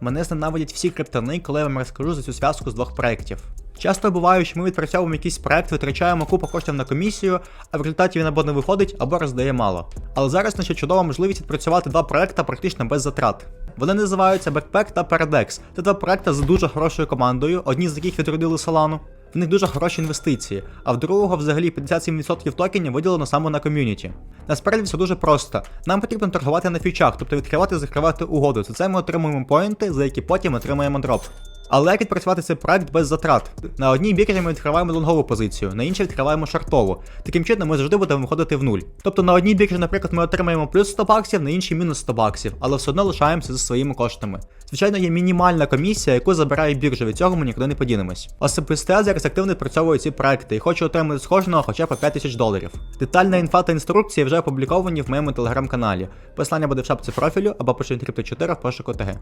Мене зненавидять всі криптони, коли я вам розкажу за цю зв'язку з двох проєктів. Часто буває, що ми відпрацьовуємо якийсь проект, витрачаємо купу коштів на комісію, а в результаті він або не виходить, або роздає мало. Але зараз наша чудова можливість відпрацювати два проекти практично без затрат. Вони називаються Backpack та Paradex. Це два проекти з дуже хорошою командою, одні з яких відродили Solana. В них дуже хороші інвестиції, а в другого взагалі 57% токенів виділено саме на ком'юніті. Насправді все дуже просто. Нам потрібно торгувати на фічах, тобто відкривати і закривати угоду. За це ми отримуємо поінти, за які потім отримаємо дроп. Але як відпрацювати цей проект без затрат? На одній біржі ми відкриваємо лонгову позицію, на іншій відкриваємо шортову. Таким чином ми завжди будемо виходити в нуль. Тобто на одній біржі, наприклад, ми отримаємо плюс 100 баксів, на іншій мінус 100 баксів, але все одно лишаємося зі своїми коштами. Звичайно, є мінімальна комісія, яку забирає біржа, від цього ми нікуди не подінемось. Особисто я зараз активно відпрацьовую ці проекти і хочу отримати з кожного хоча б по 5 тисяч доларів. Детальна інфа та інструкції вже опубліковані в моєму телеграм-каналі. Посилання буде в шапці профілю або пишіть 4 в пошуку ТГ.